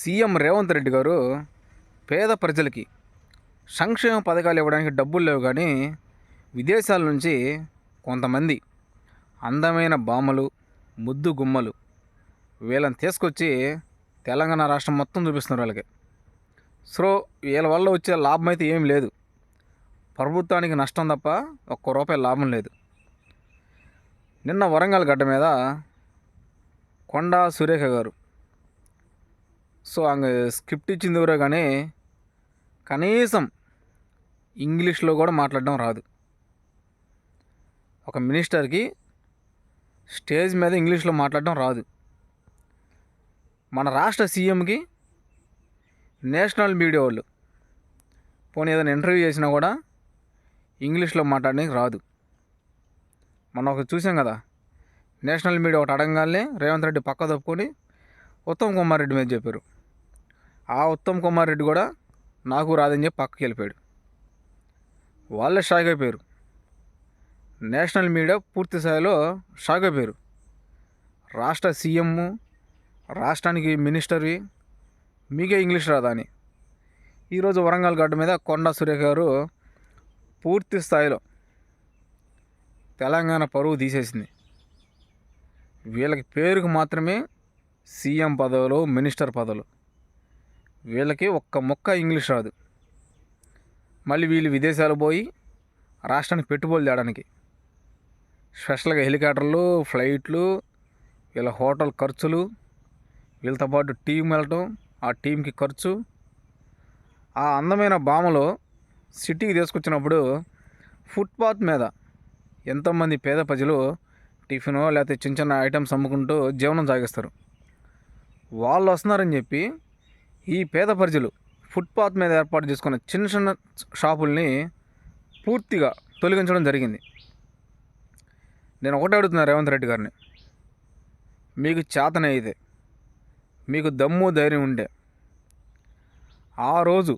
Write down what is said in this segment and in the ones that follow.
CM Revanth Reddy గారు పేద ప్రజలకి సంక్షేమ పథకాలు ఇవ్వడానికి డబ్బులు లేవు కానీ విదేశాల నుంచి కొంతమంది అందమైన బామలు ముద్దు గుమ్మలు వీళ్ళని తీసుకొచ్చి తెలంగాణ రాష్ట్రం మొత్తం చూపిస్తున్నారు వాళ్ళకి. సో వీళ్ళ వల్ల వచ్చే లాభం అయితే ఏం లేదు. ప్రభుత్వానికి నష్టం తప్ప ఒక్క రూపాయి లాభం లేదు. నిన్న వరంగల్ గడ్డ మీద కొండా సురేఖ గారు సో ఆమె స్క్రిప్ట్ ఇచ్చింది ఎవరో కానీ కనీసం ఇంగ్లీష్లో కూడా మాట్లాడడం రాదు. ఒక మినిస్టర్కి స్టేజ్ మీద ఇంగ్లీష్లో మాట్లాడడం రాదు. మన రాష్ట్ర సీఎంకి నేషనల్ మీడియా వాళ్ళు పోనీ ఏదైనా ఇంటర్వ్యూ చేసినా కూడా ఇంగ్లీష్లో మాట్లాడడానికి రాదు. మనం ఒకటి చూసాం కదా నేషనల్ మీడియా ఒకటి అడగానే రేవంత్ రెడ్డి పక్క తప్పుకొని ఉత్తమ్ కుమార్ రెడ్డి మీద చెప్పారు. ఆ ఉత్తమ్ కుమార్ రెడ్డి కూడా నాకు రాదని చెప్పి పక్కకి వెళ్ళిపోయాడు. వాళ్ళే షాక్ అయిపోయారు. నేషనల్ మీడియా పూర్తి స్థాయిలో షాక్ అయిపోయారు. రాష్ట్ర సీఎం రాష్ట్రానికి మినిస్టర్వి మీకే ఇంగ్లీష్ రాదా అని. ఈరోజు వరంగల్ గడ్డ మీద కొండా సురేఖ గారు పూర్తి స్థాయిలో తెలంగాణ పరువు తీసేసింది. వీళ్ళకి పేరుకు మాత్రమే సీఎం పదవులు మినిస్టర్ పదవులు. వీళ్ళకి ఒక్క మొక్క ఇంగ్లీష్ రాదు. మళ్ళీ వీళ్ళు విదేశాలు పోయి రాష్ట్రానికి పెట్టుబడులు తేడానికి. స్పెషల్గా హెలికాప్టర్లు ఫ్లైట్లు వీళ్ళ హోటల్ ఖర్చులు వీళ్ళతో పాటు టీం వెళ్ళటం ఆ టీంకి ఖర్చు. ఆ అందమైన బామలో సిటీకి తీసుకొచ్చినప్పుడు ఫుట్పాత్ మీద ఎంతోమంది పేద ప్రజలు టిఫిన్ లేకపోతే చిన్న చిన్న ఐటమ్స్ అమ్ముకుంటూ జీవనం సాగిస్తారు. వాళ్ళు వస్తున్నారని చెప్పి ఈ పేద ప్రజలు ఫుట్పాత్ మీద ఏర్పాటు చేసుకున్న చిన్న చిన్న షాపుల్ని పూర్తిగా తొలగించడం జరిగింది. నేను ఒకటే అడుగుతున్నా రేవంత్ రెడ్డి గారిని. మీకు చేతనే అయితే మీకు దమ్ము ధైర్యం ఉండే. ఆ రోజు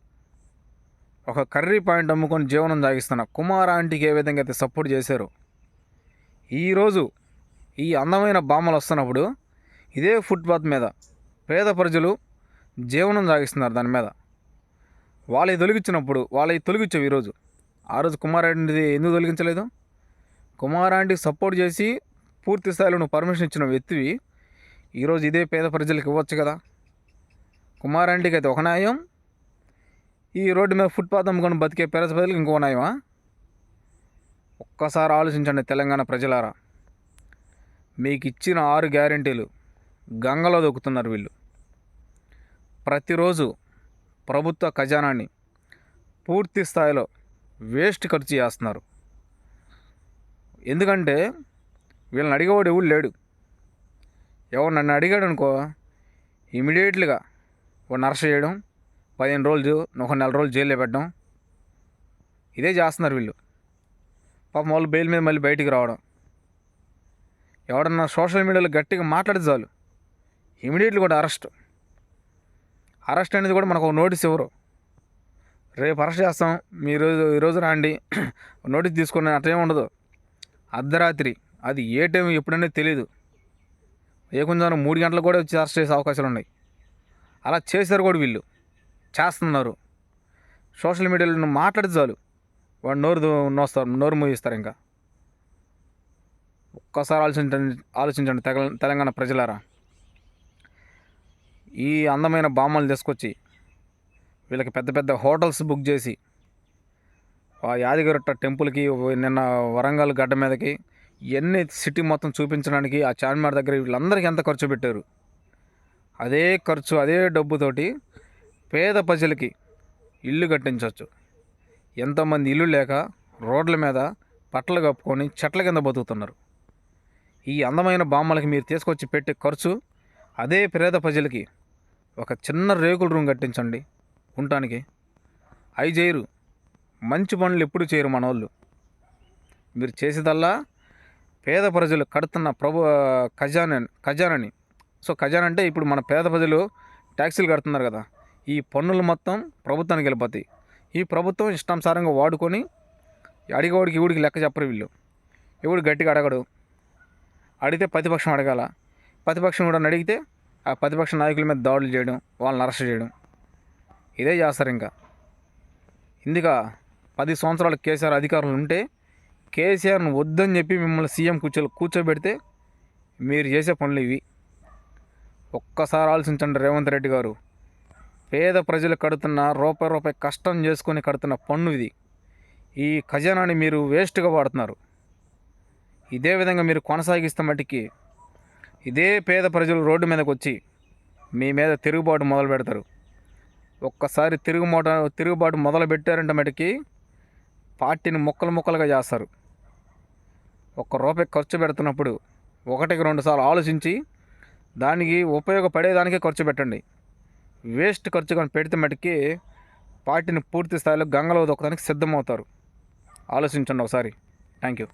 ఒక కర్రీ పాయింట్ అమ్ముకొని జీవనం సాగిస్తున్న కుమార్ ఆంటీకి ఏ విధంగా అయితే సపోర్ట్ చేశారో ఈరోజు ఈ అందమైన బామ్మలు వస్తున్నప్పుడు ఇదే ఫుట్పాత్ మీద పేద ప్రజలు జీవనం సాగిస్తున్నారు దాని మీద. వాళ్ళవి తొలగించినప్పుడు వాళ్ళవి తొలగించావు ఈరోజు. ఆ రోజు కుమారాంటిది ఎందుకు తొలగించలేదు? కుమారాంటికి సపోర్ట్ చేసి పూర్తి స్థాయిలో నువ్వు పర్మిషన్ ఇచ్చిన వ్యక్తివి ఈరోజు ఇదే పేద ప్రజలకు ఇవ్వచ్చు కదా. కుమారాంటికి అయితే ఒక న్యాయం. ఈ రోడ్డు మీద ఫుట్పాత్ అమ్ముకొని బతికే పేద ప్రజలకు ఇంకో న్యాయమా? ఒక్కసారి ఆలోచించండి తెలంగాణ ప్రజలారా. మీకు ఇచ్చిన ఆరు గ్యారెంటీలు గంగలో దొక్కుతున్నారు వీళ్ళు. ప్రతిరోజు ప్రభుత్వ ఖజానాన్ని పూర్తి స్థాయిలో వేస్ట్ ఖర్చు చేస్తున్నారు. ఎందుకంటే వీళ్ళని అడిగేవాడు ఎవడు లేడు. ఎవరు నన్ను అడిగాడు అనుకో ఇమీడియట్లీగా వాడిని అరెస్ట్ చేయడం పదిహేను రోజులు ఒక నెల రోజులు జైల్లో పెట్టడం ఇదే చేస్తున్నారు వీళ్ళు. పాపం వాళ్ళు బెయిల్ మీద మళ్ళీ బయటికి రావడం. ఎవడన్నా సోషల్ మీడియాలో గట్టిగా మాట్లాడితే చాలు. ఇమీడియట్లీ కూడా అరెస్ట్. అరెస్ట్ అనేది కూడా మనకు ఒక నోటీస్ ఇవ్వరు. రేపు అరెస్ట్ చేస్తాం మీరు ఈరోజు రండి. నోటీస్ తీసుకుని అట్లేం ఉండదు. అర్ధరాత్రి అది ఏ టైం ఎప్పుడనేది తెలియదు ఏ కొంచెం మూడు గంటలకు కూడా వచ్చి అరెస్ట్ చేసే అవకాశాలు ఉన్నాయి. అలా చేశారు కూడా వీళ్ళు. చేస్తున్నారు. సోషల్ మీడియాలో మాట్లాడితే చాలు. వాడు నోరు నోస్తారు నోరు మూయిస్తారు ఇంకా. ఒక్కసారి ఆలోచించండి ఆలోచించండి తెగ- తెలంగాణ ప్రజలారా. ఈ అందమైన బామ్మలు తీసుకొచ్చి వీళ్ళకి పెద్ద పెద్ద హోటల్స్ బుక్ చేసి ఆ యాదగిరిట్ట టెంపుల్కి నిన్న వరంగల్ గడ్డ మీదకి ఎన్ని సిటీ మొత్తం చూపించడానికి ఆ చార్మినార్ దగ్గర వీళ్ళందరికీ ఎంత ఖర్చు పెట్టారు? అదే ఖర్చు అదే డబ్బుతోటి పేద ప్రజలకి ఇల్లు కట్టించవచ్చు ఎంతోమంది ఇల్లు లేక రోడ్ల మీద పట్టలు కప్పుకొని చెట్ల కింద బతుకుతున్నారు. ఈ అందమైన బామ్మలకి మీరు తీసుకొచ్చి పెట్టే ఖర్చు అదే పేద ప్రజలకి ఒక చిన్న రేకుల రూమ్ కట్టించండి ఉండటానికి. అవి చేయరు మంచి పనులు ఎప్పుడు చేయరు మన వాళ్ళు మీరు చేసేదల్లా పేద ప్రజలు కడుతున్న ప్రభు ఖజానా ఖజానాని. సో ఖజానా అంటే ఇప్పుడు మన పేద ప్రజలు ట్యాక్సీలు కడుతున్నారు కదా. ఈ పన్నులు మొత్తం ప్రభుత్వానికి వెళ్ళిపోతాయి. ఈ ప్రభుత్వం ఇష్టానుసారంగా వాడుకొని అడిగేవాడికి ఇవుడికి లెక్క చెప్పరు వీళ్ళు. ఎవడు గట్టిగా అడగడు. అడిగితే ప్రతిపక్షం అడగాల. ప్రతిపక్షం కూడా అడిగితే ఆ ప్రతిపక్ష నాయకుల మీద దాడులు చేయడం వాళ్ళని అరెస్ట్ చేయడం. ఇదే చేస్తారు ఇంకా. ఇందుక పది సంవత్సరాలు కేసీఆర్ అధికారులు ఉంటే కేసీఆర్ను వద్దని చెప్పి మిమ్మల్ని సీఎం కూర్చో కూర్చోబెడితే మీరు చేసే పనులు ఇవి. ఒక్కసారి ఆలోచించండి రేవంత్ రెడ్డి గారు. పేద ప్రజలు కడుతున్న రూపాయి రూపాయి కష్టం చేసుకొని కడుతున్న పన్ను ఇది. ఈ ఖజానాని మీరు వేస్ట్గా వాడుతున్నారు. ఇదే విధంగా మీరు కొనసాగిస్తే మట్టికి ఇదే పేద ప్రజలు రోడ్డు మీదకి వచ్చి మీ మీద తిరుగుబాటు మొదలు పెడతారు. ఒక్కసారి తిరుగుబాటు తిరుగుబాటు మొదలు పెట్టారంటే మటుకి పార్టీని ముక్కలు ముక్కలుగా చేస్తారు. ఒక్క రూపాయి ఖర్చు పెడుతున్నప్పుడు ఒకటికి రెండు సార్లు ఆలోచించి దానికి ఉపయోగపడేదానికే ఖర్చు పెట్టండి. వేస్ట్ ఖర్చు కానీ పెడితే మటుకి పార్టీని పూర్తి స్థాయిలో గంగలో దొక్కడానికి సిద్ధమవుతారు. ఆలోచించండి ఒకసారి. Thank you